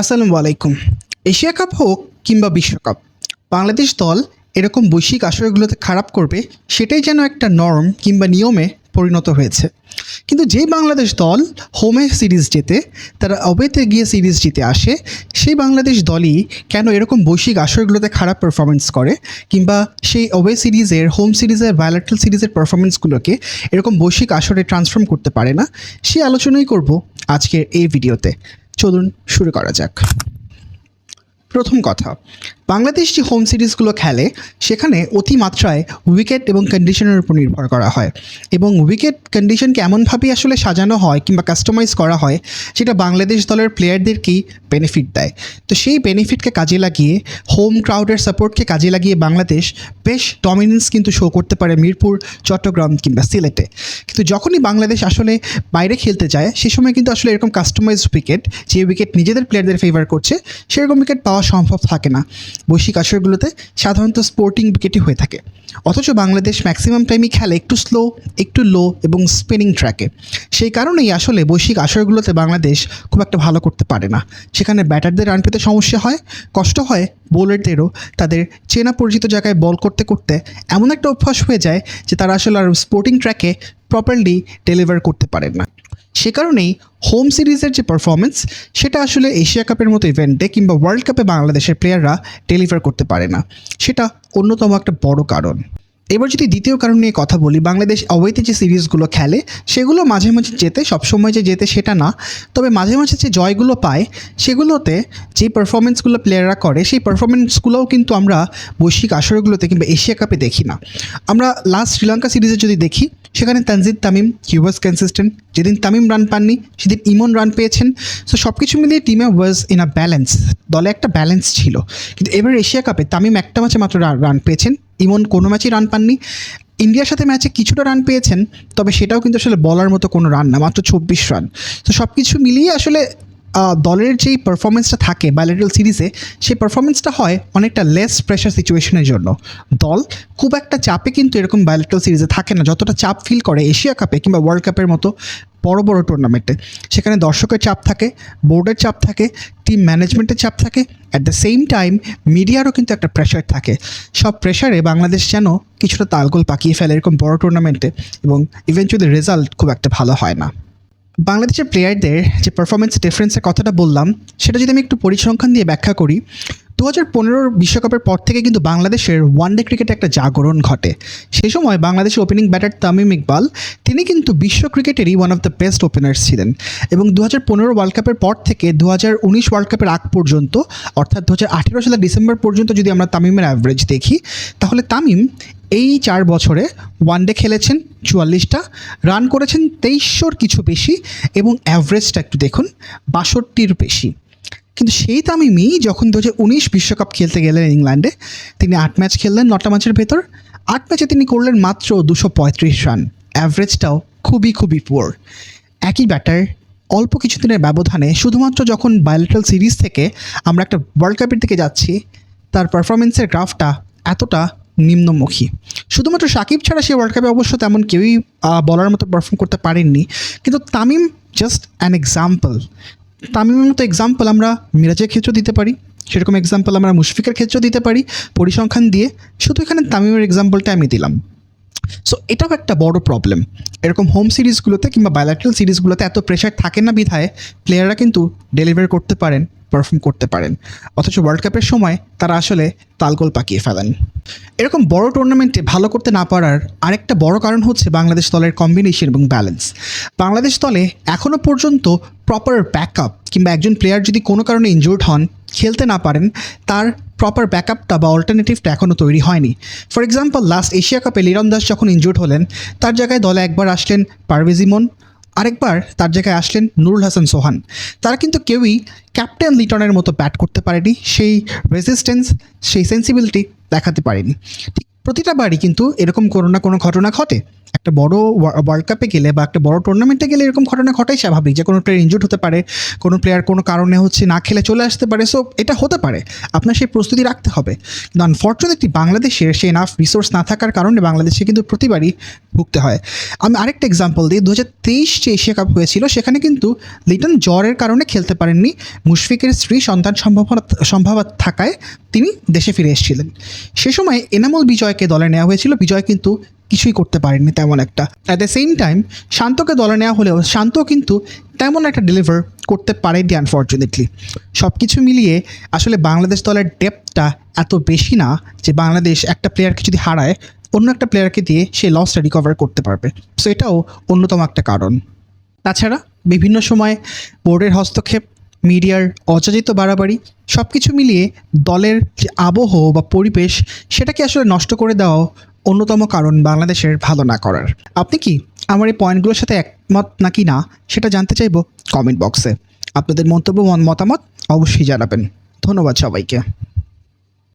আসসালামু আলাইকুম। Asia cup হোক কিংবা বিশ্বকাপ, বাংলাদেশ দল এরকম বৈশ্বিক আসরগুলোতে খারাপ করবে সেটাই যেন একটা নর্ম কিংবা নিয়মে পরিণত হয়েছে। কিন্তু যে বাংলাদেশ দল হোমে সিরিজ জেতে, তারা অবেতে গিয়ে সিরিজ জিতে আসে, সেই বাংলাদেশ দলই কেন এরকম বৈশ্বিক আসরগুলোতে খারাপ পারফরমেন্স করে কিংবা সেই অবে সিরিজের, হোম সিরিজের বায়োলেট্রাল সিরিজের পারফরমেন্সগুলোকে এরকম বৈশ্বিক আসরে ট্রান্সফর্ম করতে পারে না, সে আলোচনাই করব আজকের এই ভিডিওতে। চলুন শুরু করা যাক। প্রথম কথা, বাংলাদেশ যে হোম সিরিজগুলো খেলে, সেখানে অতিমাত্রায় উইকেট এবং কন্ডিশনের উপর নির্ভর করা হয়। এবং উইকেট কন্ডিশনকে এমনভাবেই আসলে সাজানো হয় কিংবা কাস্টমাইজ করা হয় যেটা বাংলাদেশ দলের প্লেয়ারদেরকেই বেনিফিট দেয়। তো সেই বেনিফিটকে কাজে লাগিয়ে হোম ক্রাউডের সাপোর্টকে কাজে লাগিয়ে বাংলাদেশ বেশ ডমিনেন্স কিন্তু শো করতে পারে মিরপুর, চট্টগ্রাম কিংবা সিলেটে। কিন্তু যখনই বাংলাদেশ আসলে বাইরে খেলতে যায়, সে সময় কিন্তু আসলে এরকম কাস্টমাইজ উইকেট যে উইকেট নিজেদের প্লেয়ারদের ফেভার করছে, সেরকম উইকেট পাওয়া সম্ভব থাকে না। বৈশ্বিক আসরগুলোতে সাধারণত স্পোর্টিং উইকেটই হয়ে থাকে। অথচ বাংলাদেশ ম্যাক্সিমাম টাইমই খেলে একটু স্লো একটু লো এবং স্পিনিং ট্র্যাকে সেই কারণেই আসলে বৈশ্বিক আসরগুলোতে বাংলাদেশ খুব একটা ভালো করতে পারে না। সেখানে ব্যাটারদের রান পেতে সমস্যা হয়, কষ্ট হয় বোলারদেরও তাদের চেনা পরিচিত জায়গায় বল করতে করতে এমন একটা অভ্যাস হয়ে যায় যে তারা আসলে আর স্পোর্টিং ট্র্যাকে প্রপারলি ডেলিভার করতে পারেন না। সে কারণেই হোম সিরিজের যে পারফরমেন্স সেটা আসলে এশিয়া কাপের মতো ইভেন্টে কিংবা ওয়ার্ল্ড কাপে বাংলাদেশের প্লেয়াররা ডেলিভার করতে পারে না। সেটা অন্যতম একটা বড় কারণ। এবার যদি দ্বিতীয় কারণ নিয়ে কথা বলি, বাংলাদেশ অবৈতে যে সিরিজগুলো খেলে, সেগুলো মাঝে মাঝে জেতে, সবসময় যে জেতে সেটা না। তবে মাঝে মাঝে যে জয়গুলো পায়, সেগুলোতে যে পারফরমেন্সগুলো প্লেয়াররা করে, সেই পারফরমেন্সগুলোও কিন্তু আমরা বৈশ্বিক আসরগুলোতে কিংবা এশিয়া কাপে দেখি না। আমরা লাস্ট শ্রীলঙ্কা সিরিজে যদি দেখি সেখানে Tanzid Tamim he was consistent যেদিন তামিম রান পাননি, সেদিন ইমন রান পেয়েছেন। সো সব কিছু মিলিয়ে টিমে ওয়াজ ইন আ ব্যালেন্স দলে একটা ব্যালেন্স ছিল। কিন্তু এবার এশিয়া কাপে তামিম একটা ম্যাচে মাত্র রান পেয়েছেন। ইমন কোনো ম্যাচেই রান পাননি। ইন্ডিয়ার সাথে ম্যাচে কিছুটা রান পেয়েছেন, তবে সেটাও কিন্তু আসলে বলার মতো কোনো রান না, মাত্র চব্বিশ রান তো সব কিছু মিলিয়ে আসলে দলের যেই পারফরমেন্সটা থাকে বায়োলেটারাল সিরিজে সেই পারফরমেন্সটা হয় অনেকটা লেস প্রেশার সিচুয়েশনের জন্য। দল খুব একটা চাপে কিন্তু এরকম বায়োলেটারাল সিরিজে থাকে না। যতটা চাপ ফিল করে এশিয়া কাপে কিংবা ওয়ার্ল্ড কাপের মতো বড় বড় টুর্নামেন্টে সেখানে দর্শকের চাপ থাকে বোর্ডের চাপ থাকে টিম ম্যানেজমেন্টের চাপ থাকে। অ্যাট দ্য সেম টাইম মিডিয়ারও কিন্তু একটা প্রেশার থাকে। সব প্রেশারে বাংলাদেশ যেন কিছুটা তালগোল পাকিয়ে ফেলে এরকম বড় টুর্নামেন্টে এবং ইভেন্চুয়ালি রেজাল্ট খুব একটা ভালো হয় না। বাংলাদেশের প্লেয়ারদের যে পারফরমেন্স ডিফারেন্সের কথাটা বললাম, সেটা যদি আমি একটু পরিসংখ্যান দিয়ে ব্যাখ্যা করি দু হাজার পনেরোর বিশ্বকাপের পর থেকে কিন্তু বাংলাদেশের ওয়ানডে ক্রিকেটে একটা জাগরণ ঘটে। সেই সময় বাংলাদেশের ওপেনিং ব্যাটার তামিম ইকবাল, তিনি কিন্তু বিশ্ব ক্রিকেটেরই one of the best openers ছিলেন। এবং দু হাজার পনেরো ওয়ার্ল্ড কাপের পর থেকে দু হাজার উনিশ ওয়ার্ল্ড কাপের আগ পর্যন্ত, অর্থাৎ দু হাজার আঠেরো সালের ডিসেম্বর পর্যন্ত যদি আমরা তামিমের অ্যাভারেজ দেখি, তাহলে তামিম এই চার বছরে ওয়ানডে খেলেছেন চুয়াল্লিশটা রান করেছেন তেইশশোর কিছু বেশি এবং অ্যাভারেজটা একটু দেখুন, বাষট্টির বেশি। কিন্তু সেই তামিমই যখন দু উনিশ বিশ্বকাপ খেলতে গেলেন ইংল্যান্ডে, তিনি আট ম্যাচ খেললেন নটা ম্যাচের ভেতর। আট ম্যাচে তিনি করলেন মাত্র দুশো পঁয়ত্রিশ রান অ্যাভারেজটাও খুবই খুবই পুয়ার একই ব্যাটার অল্প কিছুদিনের ব্যবধানে শুধুমাত্র যখন বায়োলেটারাল সিরিজ থেকে আমরা একটা ওয়ার্ল্ড কাপের দিকে যাচ্ছি, তার পারফরমেন্সের গ্রাফটা এতটা নিম্নমুখী। শুধুমাত্র সাকিব ছাড়া সে ওয়ার্ল্ড কাপে অবশ্য তেমন কেউই বলার মতো পারফর্ম করতে পারেননি। কিন্তু তামিম জাস্ট অ্যান এক্সাম্পল তামিমের মতো এক্সাম্পল আমরা মিরাজের ক্ষেত্রেও দিতে পারি, সেরকম এক্সাম্পল আমরা মুশফিকের ক্ষেত্রেও দিতে পারি, পরিসংখ্যান দিয়ে। শুধু এখানে তামিমের এক্সাম্পলটা আমি দিলাম। সো এটাও একটা বড় প্রবলেম এরকম হোম সিরিজগুলোতে কিংবা বায়োল্যাট্রাল সিরিজগুলোতে এত প্রেশার থাকে না বিধায় প্লেয়াররা কিন্তু ডেলিভার করতে পারেন। পারফর্ম করতে পারেন। অথচ ওয়ার্ল্ড কাপের সময় তারা আসলে তালগোল পাকিয়ে ফেলেন। এরকম বড় টুর্নামেন্টে ভালো করতে না পারার আরেকটা বড় কারণ হচ্ছে বাংলাদেশ দলের কম্বিনেশন এবং ব্যালেন্স বাংলাদেশ দলে এখনও পর্যন্ত প্রপার ব্যাকআপ কিংবা একজন প্লেয়ার যদি কোনো কারণে ইনজুর্ড হন, খেলতে না পারেন, তার প্রপার ব্যাকআপটা বা অল্টারনেটিভটা এখনও তৈরি হয়নি। ফর এক্সাম্পল লাস্ট এশিয়া কাপে লিরন দাস যখন ইনজুর্ড হলেন, তার জায়গায় দলে একবার আসলেন পারভেজ ইমন। আরেকবার তার জায়গায় আসলেন নুরুল হাসান সোহান। তারা কিন্তু কেউই ক্যাপ্টেন লিটনের মতো ব্যাট করতে পারেনি, সেই রেজিস্ট্যান্স সেই সেন্সিবিলিটি দেখাতে পারেনি। ঠিক প্রতিটা বারই কিন্তু এরকম কোনো না কোনো ঘটনা ঘটে। একটা বড় ওয়ার্ল্ড কাপে গেলে বা একটা বড় টুর্নামেন্টে গেলে এরকম ঘটনা ঘটাই স্বাভাবিক। যে কোনো প্লেয়ার ইনজুর্ড হতে পারে, কোনো প্লেয়ার কোনো কারণে হচ্ছে না খেলে চলে আসতে পারে। সো এটা হতে পারে। আপনার সেই প্রস্তুতি রাখতে হবে। কিন্তু আনফর্চুনেটলি বাংলাদেশের সেই এনাফ রিসোর্স না থাকার কারণে বাংলাদেশে কিন্তু প্রতিবারই ভুগতে হয়। আমি আরেকটা এক্সাম্পল দিই। দু হাজার তেইশ যে এশিয়া কাপ হয়েছিল, সেখানে কিন্তু লিটন জ্বরের কারণে খেলতে পারেননি। মুশফিকের স্ত্রী সন্তান সম্ভাবনা সম্ভাবনা থাকায় তিনি দেশে ফিরে এসেছিলেন। সে সময় এনামুল বিজয়কে দলে নেওয়া হয়েছিল। বিজয় কিন্তু কিছুই করতে পারেননি তেমন একটা। অ্যাট দ্য সেম টাইম শান্তকে দলে নেওয়া হলেও শান্ত কিন্তু তেমন একটা ডেলিভার করতে পারেনি আনফর্চুনেটলি সব কিছু মিলিয়ে আসলে বাংলাদেশ দলের ডেপটা এত বেশি না যে বাংলাদেশ একটা প্লেয়ারকে যদি হারায়, অন্য একটা প্লেয়ারকে দিয়ে সেই লসটা রিকভার করতে পারবে। সো এটাও অন্যতম একটা কারণ। তাছাড়া বিভিন্ন সময় বোর্ডের হস্তক্ষেপ, মিডিয়ার অযাচিত বাড়াবাড়ি সব কিছু মিলিয়ে দলের যে আবহ বা পরিবেশ, সেটাকে আসলে নষ্ট করে দেওয়া অন্যতম কারণ বাংলাদেশের ভালো না করার। আপনি কি আমার এই পয়েন্টগুলোর সাথে একমত নাকি না, সেটা জানতে চাইব কমেন্ট বক্সে। আপনাদের মন্তব্য মতামত অবশ্যই জানাবেন। ধন্যবাদ সবাইকে।